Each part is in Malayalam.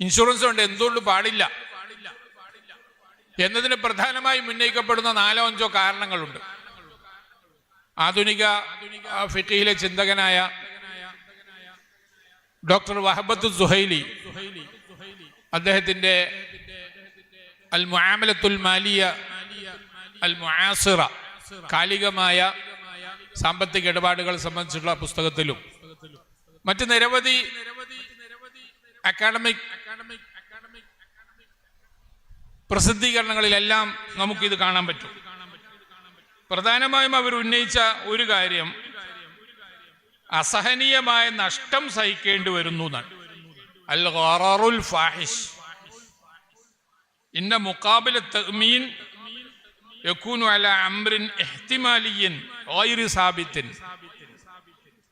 ഇൻഷുറൻസ് കൊണ്ട് എന്തുകൊണ്ട് പാടില്ല? എന്നതിന് പ്രധാനമായി ഉന്നയിക്കപ്പെടുന്ന നാലോ അഞ്ചോ കാരണങ്ങളുണ്ട്. ആധുനിക ഫിഖിയിലെ ചിന്തകനായ ഡോക്ടർ വഹബത്ത് സുഹൈലി അദ്ദേഹത്തിന്റെ അൽ മുആമലത്തുൽ മാലിയ അൽ മുആസിറ കാലികമായ സാമ്പത്തിക ഇടപാടുകൾ സംബന്ധിച്ചുള്ള പുസ്തകത്തിലും. മറ്റ് നിരവധി അക്കാഡമിക് പ്രസിദ്ധീകരണങ്ങളിലെല്ലാം നമുക്കിത് കാണാൻ പറ്റും. പ്രധാനമായും അവർ ഉന്നയിച്ച ഒരു കാര്യം അസഹനീയമായ നഷ്ടം സഹിക്കേണ്ടി വരുന്നു എന്നാണ്. അൽ ഫാഹിഷ്. ഇന്ന മുക്കാബില തഅ്മീൻ യകൂനു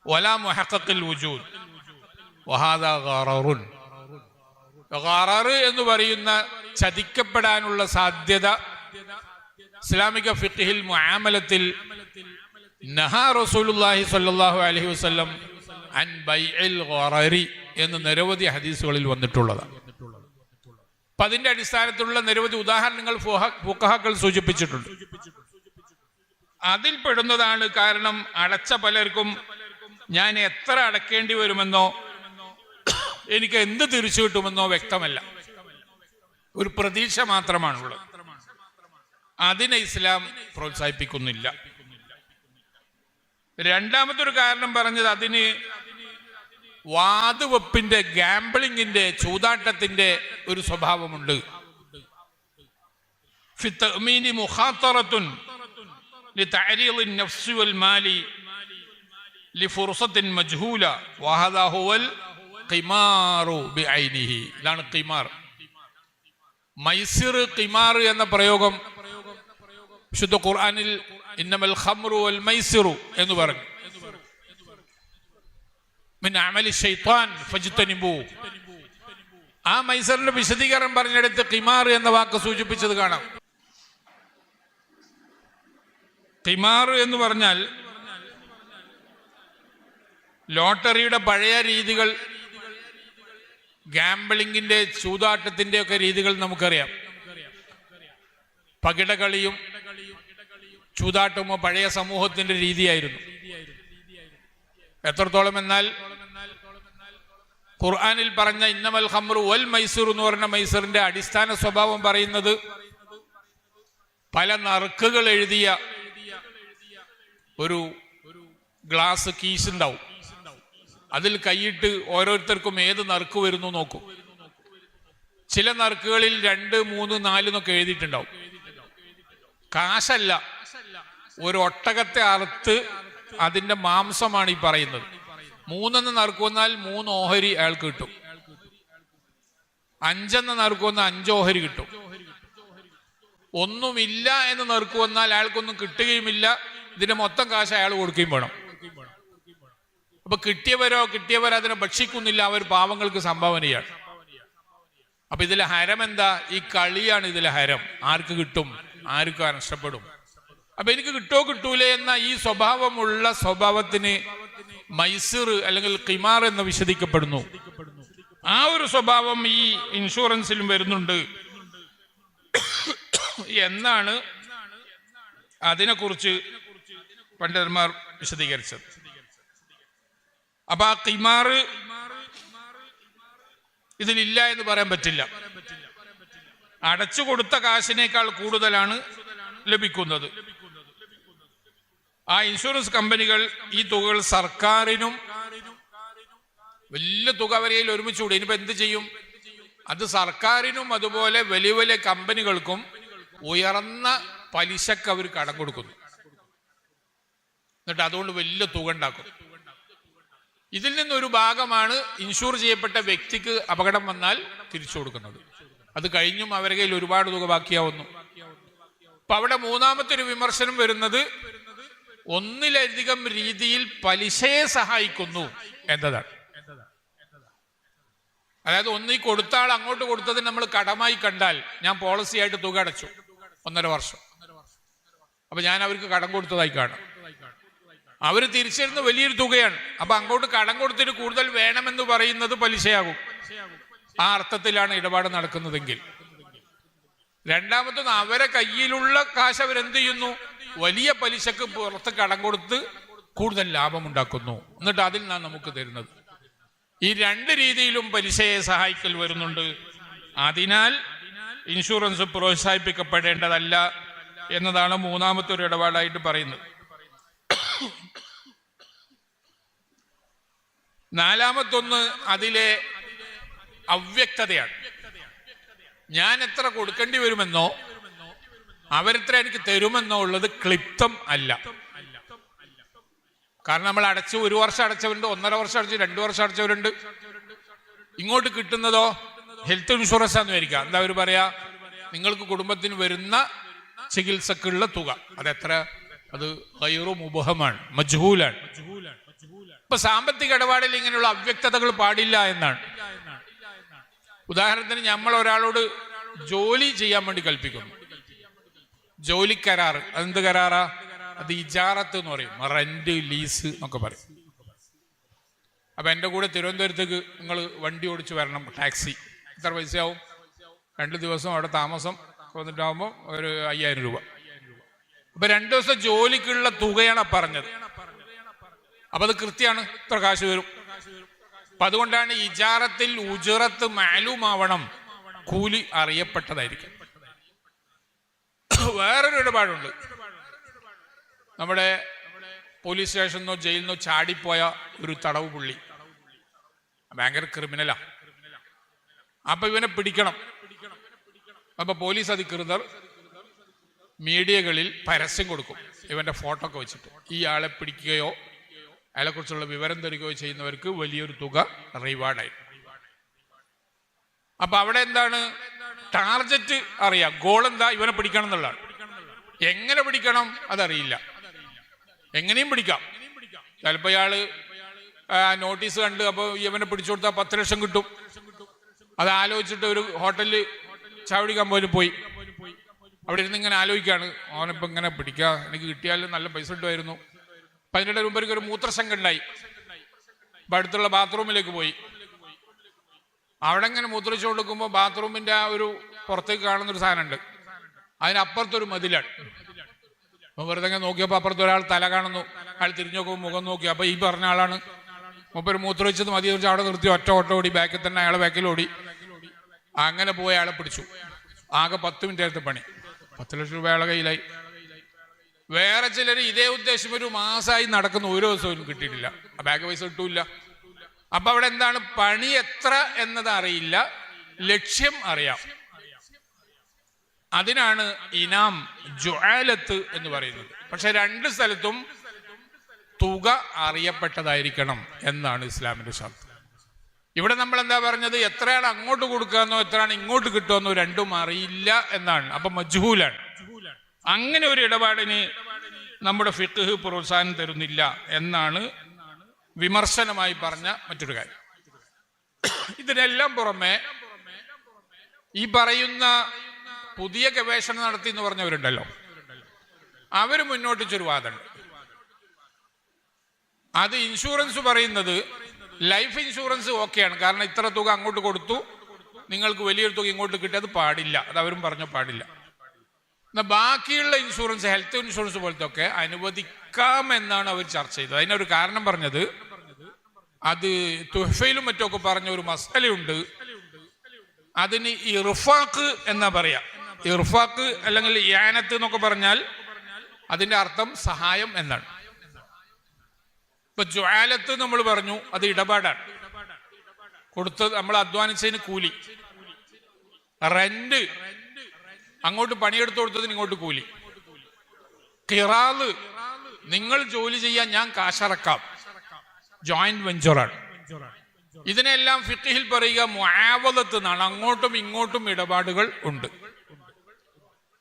വലാ മുഹഖഖിൽ വുജൂദ്. വഹാദാ ഖററ് എന്ന് പറയുന്ന ചതിക്കപ്പെടാനുള്ള സാധ്യത ഇസ്ലാമിക ഫിഖിൽ മുആമലത്തിൽ നഹ റസൂലുള്ളാഹി സ്വല്ലല്ലാഹു അലൈഹി വസല്ലം അൻ ബൈഇൽ ഖററി എന്ന് നിരവധി ഹദീസുകളിൽ വന്നിട്ടുള്ളതാണ്. അപ്പൊ അതിന്റെ അടിസ്ഥാനത്തിലുള്ള നിരവധി ഉദാഹരണങ്ങൾ ഫുഖഹാക്കൾ സൂചിപ്പിച്ചിട്ടുണ്ട്. അതിൽപ്പെടുന്നതാണ് കാരണം അടച്ച പലർക്കും ഞാൻ എത്ര അടക്കേണ്ടി വരുമെന്നോ എനിക്ക് എന്ത് തിരിച്ചു കിട്ടുമെന്നോ വ്യക്തമല്ല. ഒരു പ്രതീക്ഷ മാത്രമാണുള്ളത്. അതിനെ ഇസ്ലാം പ്രോത്സാഹിപ്പിക്കുന്നില്ല. രണ്ടാമത്തെ ഒരു കാരണം പറഞ്ഞത് അതിന് വാതുവെപ്പിന്റെ ഗാംബിളിങ്ങിന്റെ ചൂതാട്ടത്തിന്റെ ഒരു സ്വഭാവമുണ്ട്. ലഫുർസത്തിൻ മജ്ഹൂല വഹദ ഹുവൽ ഖിമാറു ബി ഐനിഹി ഇതാണ് ഖിമാർ. മൈസിർ ഖിമാർ എന്ന പ്രയോഗം ശുദ്ധ ഖുർആനിൽ ഇന്നമൽ ഖംറു വൽ മൈസിറു എന്ന് പറഞ്ഞു. മിൻ അമലി ഷൈത്താൻ ഫജ്തനിബു. ആ മൈസറിന്റെ വിശദീകരണം പറഞ്ഞെടുത്ത് ഖിമാർ എന്ന വാക്ക് സൂചിപ്പിച്ചത് കാണാം. ഖിമാർ എന്ന് പറഞ്ഞാൽ ലോട്ടറിയുടെ പഴയ രീതികൾ ഗാംബിളിങ്ങിന്റെ ചൂതാട്ടത്തിന്റെ ഒക്കെ രീതികൾ നമുക്കറിയാം. പകിടകളിയും ചൂതാട്ടമോ പഴയ സമൂഹത്തിന്റെ രീതിയായിരുന്നു. എത്രത്തോളം എന്നാൽ ഖുർആാനിൽ പറഞ്ഞ ഇന്നമൽ ഹംറു വൽ മൈസൂർ എന്ന് പറഞ്ഞ മൈസൂറിന്റെ അടിസ്ഥാന സ്വഭാവം പറയുന്നത് പല നറുക്കുകൾ എഴുതിയ ഒരു ഗ്ലാസ് കീസ് അതിൽ കൈയിട്ട് ഓരോരുത്തർക്കും ഏത് നറുക്ക് വരുന്നു നോക്കും. ചില നറുക്കുകളിൽ രണ്ട് മൂന്ന് നാല് എന്നൊക്കെ എഴുതിയിട്ടുണ്ടാവും. കാശല്ല. ഒരു ഒട്ടകത്തെ അറുത്ത് അതിന്റെ മാംസമാണ് ഈ പറയുന്നത്. മൂന്നെന്ന് നറുക്കുവന്നാൽ മൂന്ന് ഓഹരി അയാൾക്ക് കിട്ടും. അഞ്ചെന്ന് നറുക്കുവന്ന അഞ്ച് ഓഹരി കിട്ടും. ഒന്നുമില്ല എന്ന് നറുക്കുവന്നാൽ അയാൾക്കൊന്നും കിട്ടുകയുമില്ല. ഇതിന്റെ മൊത്തം കാശ് അയാൾ കൊടുക്കുകയും വേണം. അപ്പൊ കിട്ടിയവരോ കിട്ടിയവരോ അതിനെ ഭക്ഷിക്കുന്നില്ല അവർ പാവങ്ങൾക്ക് സംഭാവനയാണ്. അപ്പൊ ഇതിലെ ഹരം എന്താ? ഈ കളിയാണ് ഇതിലെ ഹരം. ആർക്ക് കിട്ടും? ആർക്കും നഷ്ടപ്പെടും. അപ്പൊ എനിക്ക് കിട്ടോ കിട്ടൂലേ എന്ന ഈ സ്വഭാവമുള്ള സ്വഭാവത്തിന് മൈസൂർ അല്ലെങ്കിൽ കിമാർ എന്ന് വിശദിക്കപ്പെടുന്നു. ആ ഒരു സ്വഭാവം ഈ ഇൻഷുറൻസിലും വരുന്നുണ്ട്. എന്നാണ് അതിനെക്കുറിച്ച് പണ്ഡിതന്മാർ വിശദീകരിച്ചത്. അപ്പൊ ആ കിമാറ് ഇതിലില്ല എന്ന് പറയാൻ പറ്റില്ല. അടച്ചു കൊടുത്ത കാശിനേക്കാൾ കൂടുതലാണ് ലഭിക്കുന്നത്. ആ ഇൻഷുറൻസ് കമ്പനികൾ ഈ തുകകൾ സർക്കാരിനും വലിയ തുക വരെയിൽ ഒരുമിച്ച് കൂടി ഇനിയിപ്പോ എന്ത് ചെയ്യും? അത് സർക്കാരിനും അതുപോലെ വലിയ വലിയ കമ്പനികൾക്കും ഉയർന്ന പലിശക്ക് അവർ കടം കൊടുക്കുന്നു. എന്നിട്ട് അതുകൊണ്ട് വലിയ തുക ഉണ്ടാക്കും. ഇതിൽ നിന്നൊരു ഭാഗമാണ് ഇൻഷൂർ ചെയ്യപ്പെട്ട വ്യക്തിക്ക് അപകടം വന്നാൽ തിരിച്ചു കൊടുക്കുന്നത്. അത് കഴിഞ്ഞും അവരുടെ കയ്യിൽ ഒരുപാട് തുക ബാക്കിയാവുന്നു. അപ്പൊ അവിടെ മൂന്നാമത്തെ ഒരു വിമർശനം വരുന്നത് ഒന്നിലധികം രീതിയിൽ പലിശയെ സഹായിക്കുന്നു എന്നതാണ്. അതായത് ഒന്നീ കൊടുത്ത ആൾ അങ്ങോട്ട് കൊടുത്തത് നമ്മൾ കടമായി കണ്ടാൽ ഞാൻ പോളിസി ആയിട്ട് തുക അടച്ചു ഒന്നര വർഷം. അപ്പൊ ഞാൻ അവർക്ക് കടം കൊടുത്തതായി കാണാം. അവർ തിരിച്ചിരുന്ന വലിയൊരു തുകയാണ്. അപ്പൊ അങ്ങോട്ട് കടം കൊടുത്തിട്ട് കൂടുതൽ വേണമെന്ന് പറയുന്നത് പലിശയാകും. ആ അർത്ഥത്തിലാണ് ഇടപാട് നടക്കുന്നതെങ്കിൽ. രണ്ടാമത്തൊന്ന് അവരെ കയ്യിലുള്ള കാശ് അവരെന്ത് ചെയ്യുന്നു? വലിയ പലിശക്ക് പുറത്ത് കടം കൊടുത്ത് കൂടുതൽ ലാഭം ഉണ്ടാക്കുന്നു. എന്നിട്ട് അതിൽ നിന്നാണ് നമുക്ക് തരുന്നത്. ഈ രണ്ട് രീതിയിലും പലിശയെ സഹായിക്കൽ വരുന്നുണ്ട്. അതിനാൽ ഇൻഷുറൻസ് പ്രോത്സാഹിപ്പിക്കപ്പെടേണ്ടതല്ല എന്നതാണ് മൂന്നാമത്തെ ഒരു ഇടപാടായിട്ട് പറയുന്നത്. നാലാമത്തൊന്ന് അതിലെ അവ്യക്തതയാണ്. ഞാൻ എത്ര കൊടുക്കേണ്ടി വരുമെന്നോ അവരെത്ര എനിക്ക് തരുമെന്നോ ഉള്ളത് ക്ലിപ്തം അല്ല. കാരണം നമ്മൾ അടച്ച് ഒരു വർഷം അടച്ചവരുണ്ട് ഒന്നര വർഷം അടച്ചു രണ്ടു വർഷം അടച്ചവരുണ്ട്. ഇങ്ങോട്ട് കിട്ടുന്നതോ ഹെൽത്ത് ഇൻഷുറൻസ് ആണെന്ന് വിചാരിക്കുക. എന്താ അവർ പറയാ? നിങ്ങൾക്ക് കുടുംബത്തിന് വരുന്ന ചികിത്സക്കുള്ള തുക. അതെത്ര? അത് ഗൈറു മുബഹമാണ് മജ്ഹൂലാണ്. ഇപ്പൊ സാമ്പത്തിക ഇടപാടിൽ ഇങ്ങനെയുള്ള അവ്യക്തതകൾ പാടില്ല എന്നാണ്. ഉദാഹരണത്തിന് നമ്മൾ ഒരാളോട് ജോലി ചെയ്യാൻ വേണ്ടി കൽപ്പിക്കുന്നു. ജോലി കരാർ അതെന്ത് കരാറാ? അത് ഇജാറത്ത് എന്ന് പറയും. റെന്റ് ലീസ് എന്നൊക്കെ പറയും. അപ്പൊ എന്റെ കൂടെ തിരുവനന്തപുരത്തേക്ക് നിങ്ങൾ വണ്ടി ഓടിച്ച് വരണം ടാക്സി. എത്ര പൈസയാവും? രണ്ട് ദിവസം അവിടെ താമസം വന്നിട്ടാകുമ്പോൾ ഒരു അയ്യായിരം രൂപ. അപ്പൊ രണ്ടു ദിവസം ജോലിക്കുള്ള തുകയാണ് പറഞ്ഞത്. അപ്പൊ അത് കൃത്യമാണ് ഇത്ര കാശ് വരും. അപ്പൊ അതുകൊണ്ടാണ് ഇജാറത്തിൽ ഉജറത്ത് മാലുമാവണം കൂലി അറിയപ്പെട്ടതായിരിക്കും. വേറൊരു ഇടപാടുണ്ട്. നമ്മുടെ പോലീസ് സ്റ്റേഷനിന്നോ നിന്നോ ജയിലിൽ നിന്നോ ചാടിപ്പോയ ഒരു തടവ് പുള്ളി. ഭയങ്കര ക്രിമിനലാ. അപ്പൊ ഇവനെ പിടിക്കണം. അപ്പൊ പോലീസ് അധികൃതർ മീഡിയകളിൽ പരസ്യം കൊടുക്കും. ഇവന്റെ ഫോട്ടോ ഒക്കെ വെച്ചിട്ട്. ആളെ പിടിക്കുകയോ അയാളെ കുറിച്ചുള്ള വിവരം തരികയോ ചെയ്യുന്നവർക്ക് വലിയൊരു തുക റിവാർഡായി അപ്പൊ അവിടെ എന്താണ്? ടാർജറ്റ് അറിയാം. ഗോൾ എന്താ? ഇവനെ പിടിക്കണം എന്നുള്ളതാണ്. എങ്ങനെ പിടിക്കണം? അതറിയില്ല. എങ്ങനെയും പിടിക്കാം. ചിലപ്പോ ഇയാൾ നോട്ടീസ് കണ്ട് അപ്പൊ ഇവനെ പിടിച്ചു കൊടുത്താൽ പത്ത് ലക്ഷം കിട്ടും. അത് ആലോചിച്ചിട്ട് ഒരു ഹോട്ടലിൽ ചാവടിക്കാൻ പോലും പോയി. അവിടെ ഇരുന്ന് ഇങ്ങനെ ആലോചിക്കാണ്. അവനിപ്പോ ഇങ്ങനെ പിടിക്കാം. എനിക്ക് കിട്ടിയാലും നല്ല പൈസ കിട്ടുമായിരുന്നു. അതിനിടെ മുമ്പ് ഒരു മൂത്രശങ്ക ഉണ്ടായി അപ്പൊ അടുത്തുള്ള ബാത്റൂമിലേക്ക് പോയി. അവിടെ ഇങ്ങനെ മൂത്രച്ചു കൊടുക്കുമ്പോൾ ബാത്റൂമിന്റെ ആ ഒരു പുറത്തേക്ക് കാണുന്ന ഒരു സാധനമുണ്ട്. അതിനപ്പുറത്തൊരു മതിലാണ്. വെറുതെ നോക്കിയപ്പോ അപ്പുറത്ത് ഒരാൾ തല കാണുന്നു. അയാൾ തിരിഞ്ഞു നോക്കുമ്പോൾ മുഖം നോക്കി. അപ്പൊ ഈ പറഞ്ഞ ആളാണ്. മൂപ്പര് മൂത്രമൊഴിച്ചത് മതി വെച്ച് അവിടെ നിർത്തി. ഒറ്റ ഓട്ടം ഓടി ബാക്കിൽ തന്നെ അയാളെ ബാക്കിൽ ഓടി. അങ്ങനെ പോയി അയാളെ പിടിച്ചു. ആകെ പത്ത് മിനിറ്റ് പണി. പത്ത് ലക്ഷം രൂപ അയാളെ കയ്യിലായി. വേറെ ചിലർ ഇതേ ഉദ്ദേശം ഒരു മാസമായി നടക്കുന്ന ഒരു ദിവസവും കിട്ടിയിട്ടില്ല. ബാഗ് പൈസ കിട്ടൂല അപ്പൊ അവിടെ എന്താണ്? പണി എത്ര എന്നത് അറിയില്ല. ലക്ഷ്യം അറിയാം. അതിനാണ് ഇനാം ജ്വാലത്ത് എന്ന് പറയുന്നത്. പക്ഷെ രണ്ട് സ്ഥലത്തും തുക അറിയപ്പെട്ടതായിരിക്കണം എന്നാണ് ഇസ്ലാമിന്റെ ശബ്ദം ഇവിടെ നമ്മൾ എന്താ പറഞ്ഞത്? എത്രയാണ് അങ്ങോട്ട് കൊടുക്കുക എന്നോ എത്രയാണ് ഇങ്ങോട്ട് കിട്ടുമെന്നോ രണ്ടും അറിയില്ല എന്നാണ്. അപ്പൊ മജ്ഹൂലാണ്. അങ്ങനെ ഒരു ഇടപാടിന് നമ്മുടെ ഫിഖ് പ്രോത്സാഹനം തരുന്നില്ല എന്നാണ് വിമർശനമായി പറഞ്ഞ മറ്റൊരു കാര്യം. ഇതിനെല്ലാം പുറമെ ഈ പറയുന്ന പുതിയ ഗവേഷണം നടത്തി എന്ന് പറഞ്ഞവരുണ്ടല്ലോ. അവർ മുന്നോട്ടിച്ചൊരു വാദമുണ്ട്. അത് ഇൻഷുറൻസ് പറയുന്നത് ലൈഫ് ഇൻഷുറൻസ് ഓക്കെയാണ്. കാരണം ഇത്ര തുക അങ്ങോട്ട് കൊടുത്തു. നിങ്ങൾക്ക് വലിയൊരു തുക ഇങ്ങോട്ട് കിട്ടി. അത് പാടില്ല. അത് അവരും പറഞ്ഞു പാടില്ല. എന്നാൽ ബാക്കിയുള്ള ഇൻഷുറൻസ് ഹെൽത്ത് ഇൻഷുറൻസ് പോലത്തെ ഒക്കെ അനുവദിക്കാം എന്നാണ് അവർ ചർച്ച ചെയ്തത്. അതിനൊരു കാരണം പറഞ്ഞത് അത് തുഹഫയിലും മറ്റൊക്കെ പറഞ്ഞ ഒരു മസലയുണ്ട്. അതിന് ഇർഫാക്ക് എന്നാ പറയാ. ഇർഫാക്ക് അല്ലെങ്കിൽ യാനത്ത് എന്നൊക്കെ പറഞ്ഞാൽ അതിന്റെ അർത്ഥം സഹായം എന്നാണ്. ഇപ്പൊ ജ്വാലത്ത് നമ്മൾ പറഞ്ഞു അത് ഇടപാടാണ്. കൊടുത്തത് നമ്മൾ അധ്വാനിച്ചതിന് കൂലി. റെന്റ് അങ്ങോട്ട് പണിയെടുത്തു കൊടുത്തതിന് ഇങ്ങോട്ട് കൂലി. കിറാൽ നിങ്ങൾ ജോലി ചെയ്യാൻ ഞാൻ കാശറക്കാം. ജോയിന്റ് വെഞ്ചറാണ് ഇതിനെല്ലാം ഫിഖിൽ പറയുക മുആവലത്ത് നിന്നാണ് അങ്ങോട്ടും ഇങ്ങോട്ടും ഇടപാടുകൾ ഉണ്ട്.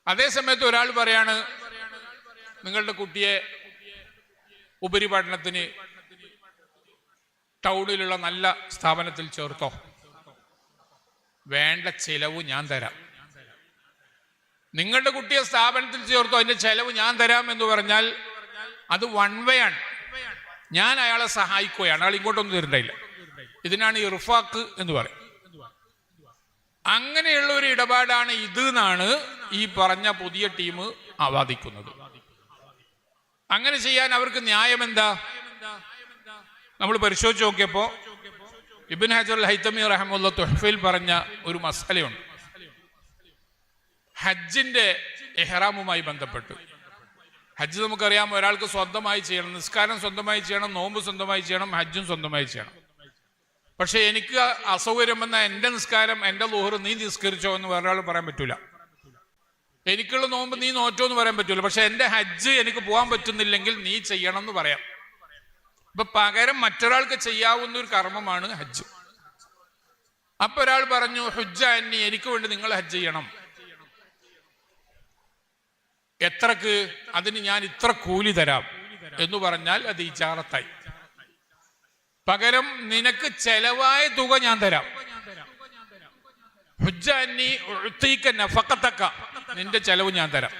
അതേ സമയത്ത് ഒരാൾ പറയാണ് നിങ്ങളുടെ കുട്ടിയെ ഉപരിപഠനത്തിന് ടൗണിലുള്ള നല്ല സ്ഥാപനത്തിൽ ചേർത്തോ. വേണ്ട ചിലവ് ഞാൻ തരാം. നിങ്ങളുടെ കുട്ടിയെ സ്ഥാപനത്തിൽ ചേർത്തു അതിന്റെ ചെലവ് ഞാൻ തരാം എന്ന് പറഞ്ഞാൽ അത് വൺ വേ ആണ്. ഞാൻ അയാളെ സഹായിക്കുകയാണ്. അയാൾ ഇങ്ങോട്ടൊന്നും തരണ്ടായില്ല ഇതിനാണ് ഇർഫാക്ക് എന്ന് പറയും അങ്ങനെയുള്ള ഒരു ഇടപാടാണ് ഇത് എന്നാണ് ഈ പറഞ്ഞ പുതിയ ടീം ആവാദിക്കുന്നത്. അങ്ങനെ ചെയ്യാൻ അവർക്ക് ന്യായം എന്താ നമ്മൾ പരിശോധിച്ച് നോക്കിയപ്പോ ഇബിൻ ഹജർ ഹൈത്തമി റഹമുല്ല തുഹഫയിൽ പറഞ്ഞ ഒരു മസാലയുണ്ട്. ഹജ്ജിന്റെ എഹ്റാമുമായി ബന്ധപ്പെട്ടു. ഹജ്ജ് നമുക്കറിയാം ഒരാൾക്ക് സ്വന്തമായി ചെയ്യണം നിസ്കാരം സ്വന്തമായി ചെയ്യണം നോമ്പ് സ്വന്തമായി ചെയ്യണം ഹജ്ജും സ്വന്തമായി ചെയ്യണം. പക്ഷെ എനിക്ക് അസൗകര്യം വന്ന എന്റെ നിസ്കാരം എന്റെ ലോഹർ നീ നിസ്കരിച്ചോ എന്ന് വേറൊരാൾ പറയാൻ പറ്റൂല. എനിക്കുള്ള നോമ്പ് നീ നോറ്റോ എന്ന് പറയാൻ പറ്റൂല. പക്ഷെ എന്റെ ഹജ്ജ് എനിക്ക് പോകാൻ പറ്റുന്നില്ലെങ്കിൽ നീ ചെയ്യണം എന്ന് പറയാം. അപ്പൊ പകരം മറ്റൊരാൾക്ക് ചെയ്യാവുന്ന ഒരു കർമ്മമാണ് ഹജ്ജ്. അപ്പൊ ഒരാൾ പറഞ്ഞു ഹുജ്ജ എനിക്ക് വേണ്ടി നിങ്ങൾ ഹജ്ജ് ചെയ്യണം. എത്രക്ക് അതിന് ഞാൻ ഇത്ര കൂലി തരാം എന്ന് പറഞ്ഞാൽ അത് ഇജാറത്തായി. പകരം നിനക്ക് ചെലവായ തുക ഞാൻ തരാം. നിന്റെ ചെലവ് ഞാൻ തരാം.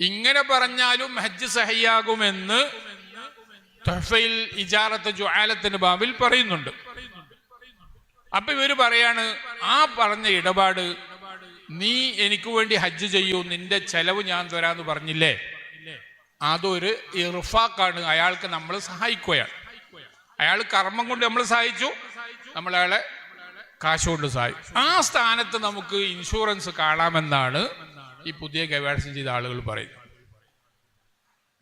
ഇങ്ങനെ പറഞ്ഞാലും ഹജ്ജ് സഹയാകുമെന്ന് ബാബിൽ പറയുന്നുണ്ട്. അപ്പൊ ഇവർ പറയാണ് ആ പറഞ്ഞ ഇടപാട് നീ എനിക്ക് വേണ്ടി ഹജ്ജ് ചെയ്യൂ നിന്റെ ചെലവ് ഞാൻ തരാന്ന് പറഞ്ഞില്ലേ? അതൊരു ഇർഫാക്കാണ്. അയാൾക്ക് നമ്മൾ സഹായിക്കുകയാണ്. അയാൾ കർമ്മം കൊണ്ട് നമ്മൾ സഹായിച്ചു. നമ്മൾ അയാളെ കാശ് കൊണ്ട് സഹായിച്ചു. ആ സ്ഥാനത്ത് നമുക്ക് ഇൻഷുറൻസ് കാണാമെന്നാണ് ഈ പുതിയ ഗവേഷണം ചെയ്ത ആളുകൾ പറയുന്നത്.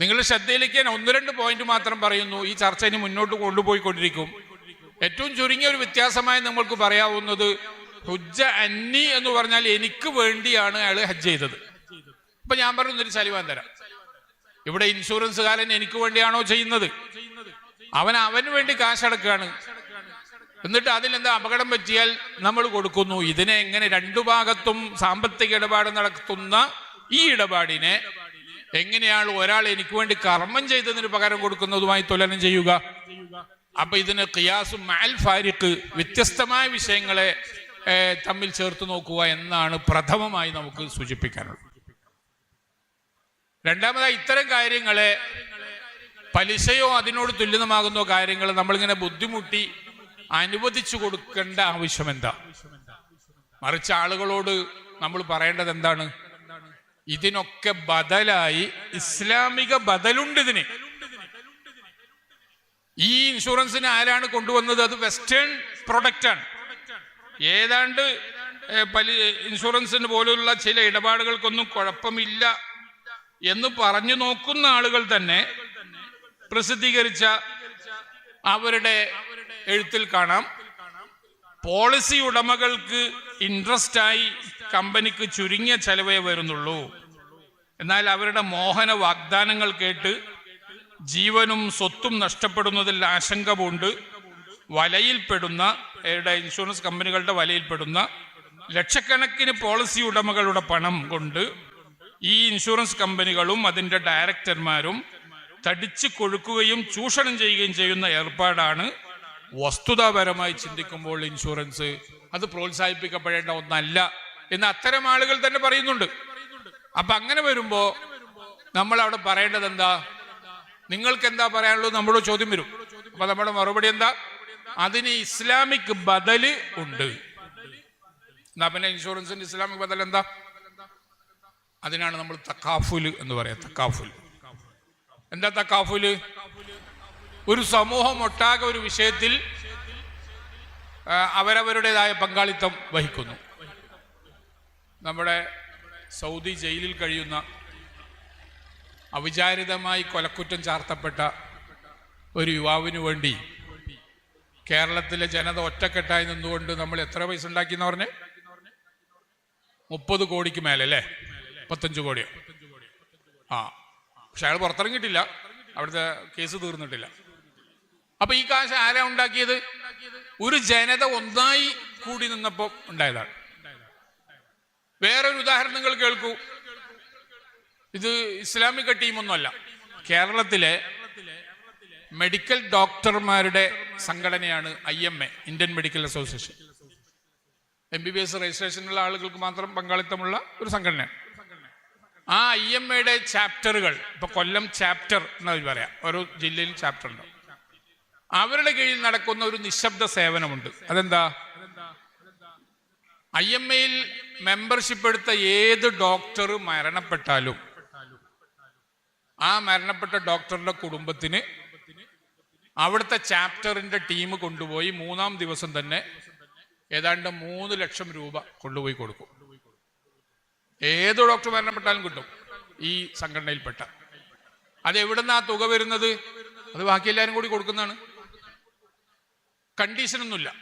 നിങ്ങൾ ശ്രദ്ധയിലേക്ക് ഞാൻ ഒന്ന് രണ്ട് പോയിന്റ് മാത്രം പറയുന്നു. ഈ ചർച്ച ഇനി മുന്നോട്ട് കൊണ്ടുപോയിക്കൊണ്ടിരിക്കും. ഏറ്റവും ചുരുങ്ങിയ ഒരു വ്യത്യാസമായി നമ്മൾക്ക് പറയാവുന്നത് ഹുജ്ജ അന്നി എന്ന് പറഞ്ഞാൽ എനിക്ക് വേണ്ടിയാണ് അയാൾ ഹജ്ജ് ചെയ്തത്. ഇപ്പൊ ഞാൻ പറയുന്നൊരു ചലിവാൻ തരാം. ഇവിടെ ഇൻഷുറൻസുകാരൻ എനിക്ക് വേണ്ടിയാണോ ചെയ്യുന്നത്? അവൻ അവന് വേണ്ടി കാശടക്കുകയാണ്. എന്നിട്ട് അതിലെന്താ അപകടം പറ്റിയാൽ നമ്മൾ കൊടുക്കുന്നു. ഇതിനെ എങ്ങനെ രണ്ടു ഭാഗത്തും സാമ്പത്തിക ഇടപാട് നടത്തുന്ന ഈ ഇടപാടിനെ എങ്ങനെയാണ് ഒരാൾ എനിക്ക് വേണ്ടി കർമ്മം ചെയ്തതിന് പകരം കൊടുക്കുന്നതുമായി തുലനം ചെയ്യുക? അപ്പൊ ഇതിന് ഖിയാസും മാൽ ഫാരിഖ് വ്യത്യസ്തമായ വിഷയങ്ങളെ തമ്മിൽ ചേർത്ത് നോക്കുക എന്നാണ് പ്രഥമമായി നമുക്ക് സൂചിപ്പിക്കാനുള്ളത്. രണ്ടാമതായി ഇത്തരം കാര്യങ്ങളെ പലിശയോ അതിനോട് തുല്യമാകുന്ന കാര്യങ്ങൾ നമ്മളിങ്ങനെ ബുദ്ധിമുട്ടി അനുവദിച്ചു കൊടുക്കേണ്ട ആവശ്യം എന്താ? മറിച്ച് ആളുകളോട് നമ്മൾ പറയേണ്ടത് എന്താണ്? ഇതിനൊക്കെ ബദലായി ഇസ്ലാമിക ബദലുണ്ട് ഇതിന്. ഈ ഇൻഷുറൻസിന് ആരാണ് കൊണ്ടുവന്നത്? അത് വെസ്റ്റേൺ പ്രൊഡക്റ്റ് ആണ് ഏതാണ്ട് പലി ഇൻഷുറൻസിന് പോലുള്ള ചില ഇടപാടുകൾക്കൊന്നും കുഴപ്പമില്ല എന്ന് പറഞ്ഞു നോക്കുന്ന ആളുകൾ തന്നെ പ്രസിദ്ധീകരിച്ച അവരുടെ എഴുത്തിൽ കാണാം. പോളിസി ഉടമകൾക്ക് ഇൻട്രസ്റ്റ് ആയി കമ്പനിക്ക് ചുരുങ്ങിയ ചെലവേ വരുന്നുള്ളൂ. എന്നാൽ അവരുടെ മോഹന വാഗ്ദാനങ്ങൾ കേട്ട് ജീവനും സ്വത്തും നഷ്ടപ്പെടുന്നതിൽ ആശങ്ക പൂണ്ട്. വലയിൽപ്പെടുന്ന ഇൻഷുറൻസ് കമ്പനികളുടെ വലയിൽപ്പെടുന്ന ലക്ഷക്കണക്കിന് പോളിസി ഉടമകളുടെ പണം കൊണ്ട് ഈ ഇൻഷുറൻസ് കമ്പനികളും അതിന്റെ ഡയറക്ടർമാരും തടിച്ചു കൊഴുക്കുകയും ചൂഷണം ചെയ്യുകയും ചെയ്യുന്ന ഏർപ്പാടാണ് വസ്തുതാപരമായി ചിന്തിക്കുമ്പോൾ ഇൻഷുറൻസ് അത് പ്രോത്സാഹിപ്പിക്കപ്പെടേണ്ട ഒന്നല്ല എന്ന് അത്തരം ആളുകൾ തന്നെ പറയുന്നുണ്ട്. അപ്പൊ അങ്ങനെ വരുമ്പോ നമ്മൾ അവിടെ പറയേണ്ടത് എന്താ നിങ്ങൾക്ക് എന്താ പറയാനുള്ളത്? നമ്മളോട് ചോദ്യം വരും. അപ്പൊ നമ്മുടെ മറുപടി എന്താ? അതിന് ഇസ്ലാമിക് ബദൽ ഉണ്ട്. എന്നാ പിന്നെ ഇൻഷുറൻസിന്റെ ഇസ്ലാമിക് ബദൽ എന്താ? അതിനാണ് നമ്മൾ തക്കാഫുൽ എന്ന് പറയാം തക്കാഫുൽ എന്താ തക്കാഫുൽ ഒരു സമൂഹം ഒട്ടാകെ ഒരു വിഷയത്തിൽ അവരവരുടേതായ പങ്കാളിത്തം വഹിക്കുന്നു. നമ്മുടെ സൗദി ജയിലിൽ കഴിയുന്ന അവിചാരിതമായി കൊലക്കുറ്റം ചാർത്തപ്പെട്ട ഒരു യുവാവിന് വേണ്ടി കേരളത്തിലെ ജനത ഒറ്റക്കെട്ടായി നിന്നുകൊണ്ട് നമ്മൾ എത്ര പൈസ ഉണ്ടാക്കിയെന്ന് പറഞ്ഞ്? മുപ്പത് കോടിക്ക് മേലെ അല്ലേ? മുപ്പത്തഞ്ച് കോടിയോ ആ പക്ഷെ അയാൾ പുറത്തിറങ്ങിയിട്ടില്ല. അവിടുത്തെ കേസ് തീർന്നിട്ടില്ല. അപ്പൊ ഈ കാശ് ആരാ ഉണ്ടാക്കിയത്? ഒരു ജനത ഒന്നായി കൂടി നിന്നപ്പോ ഉണ്ടായതാണ്. വേറൊരു ഉദാഹരണം നിങ്ങൾ കേൾക്കൂ. ഇത് ഇസ്ലാമിക ടീമൊന്നുമല്ല. കേരളത്തിലെ മെഡിക്കൽ ഡോക്ടർമാരുടെ സംഘടനയാണ് I M A Indian medical association. M B B S രജിസ്ട്രേഷനുള്ള ആളുകൾക്ക് മാത്രം പങ്കാളിത്തമുള്ള ഒരു സംഘടന ആ ഐ എം എയുടെ ചാപ്റ്ററുകൾ ഇപ്പൊ കൊല്ലം ചാപ്റ്റർ എന്ന് അവർ പറയാം ഓരോ ജില്ലയിൽ ചാപ്റ്റർ ഉണ്ട്. അവരുടെ കീഴിൽ നടക്കുന്ന ഒരു നിശബ്ദ സേവനമുണ്ട്. അതെന്താ? ഐ എം എയിൽ മെമ്പർഷിപ്പ് എടുത്ത ഏത് ഡോക്ടർ മരണപ്പെട്ടാലും ആ മരണപ്പെട്ട ഡോക്ടറുടെ കുടുംബത്തിന് അവിടുത്തെ ചാപ്റ്ററിന്റെ ടീം കൊണ്ടുപോയി മൂന്നാം ദിവസം തന്നെ ഏതാണ്ട് മൂന്ന് ലക്ഷം രൂപ കൊണ്ടുപോയി കൊടുക്കും. ഏത് ഡോക്ടർ മരണപ്പെട്ടാലും കിട്ടും ഈ സംഘടനയിൽപ്പെട്ട. അത് ആ തുക വരുന്നത്? അത് ബാക്കി എല്ലാവരും കൂടി കൊടുക്കുന്നതാണ്. കണ്ടീഷനൊന്നുമില്ല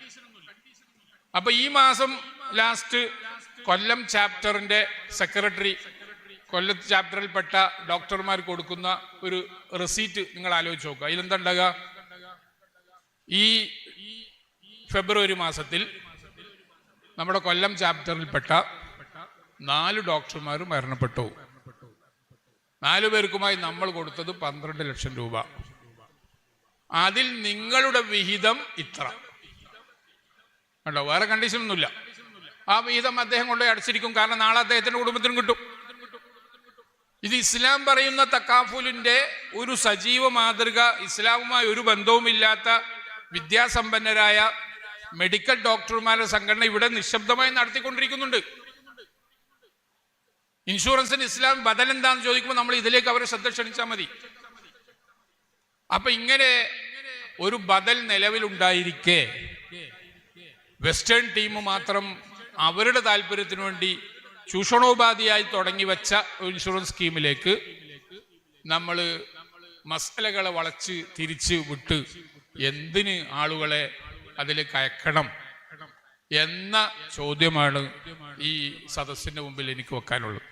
അപ്പൊ ഈ മാസം ലാസ്റ്റ് കൊല്ലം ചാപ്റ്ററിന്റെ സെക്രട്ടറി കൊല്ലത്ത് ചാപ്റ്ററിൽപ്പെട്ട ഡോക്ടർമാർ കൊടുക്കുന്ന ഒരു റെസീറ്റ് നിങ്ങൾ ആലോചിച്ച് നോക്കുക. അതിലെന്താ ഉണ്ടാകുക ഈ ഫെബ്രുവരി മാസത്തിൽ നമ്മുടെ കൊല്ലം ചാപ്റ്ററിൽപ്പെട്ട നാല് ഡോക്ടർമാർ മരണപ്പെട്ടു. നാലു പേർക്കുമായി നമ്മൾ കൊടുത്തത് പന്ത്രണ്ട് ലക്ഷം രൂപ. അതിൽ നിങ്ങളുടെ വിഹിതം ഇത്ര. കണ്ടോ? വേറെ കണ്ടീഷൻ ഒന്നുമില്ല. ആ വിഹിതം അദ്ദേഹം കൊണ്ടുപോയി അടച്ചിരിക്കും. കാരണം നാളെ അദ്ദേഹത്തിന്റെ കുടുംബത്തിനും കിട്ടും. ഇത് ഇസ്ലാം പറയുന്ന തക്കാഫുലിന്റെ ഒരു സജീവ മാതൃക ഇസ്ലാമുമായി ഒരു ബന്ധവുമില്ലാത്ത വിദ്യാസമ്പന്നരായ മെഡിക്കൽ ഡോക്ടർമാരുടെ സംഘടന ഇവിടെ നിശബ്ദമായി നടത്തിക്കൊണ്ടിരിക്കുന്നുണ്ട്. ഇൻഷുറൻസിന് ഇസ്ലാം ബദൽ എന്താന്ന് ചോദിക്കുമ്പോൾ നമ്മൾ ഇതിലേക്ക് അവരെ ശ്രദ്ധ ക്ഷണിച്ചാൽ മതി. അപ്പൊ ഇങ്ങനെ ഒരു ബദൽ നിലവിലുണ്ടായിരിക്കെ. വെസ്റ്റേൺ ടീം മാത്രം അവരുടെ താല്പര്യത്തിന് വേണ്ടി ചൂഷണോപാധിയായി തുടങ്ങി വെച്ച ഇൻഷുറൻസ് സ്കീമിലേക്ക് നമ്മൾ മസലകളെ വളച്ച് തിരിച്ച് വിട്ട് എന്തിന് ആളുകളെ അതിൽ കയക്കണം എന്ന ചോദ്യമാണ് ഈ സദസ്സിന്റെ മുമ്പിൽ എനിക്ക് വെക്കാനുള്ളത്.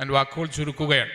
ഞാൻ വാക്കുകൾ ചുരുക്കുകയാണ്.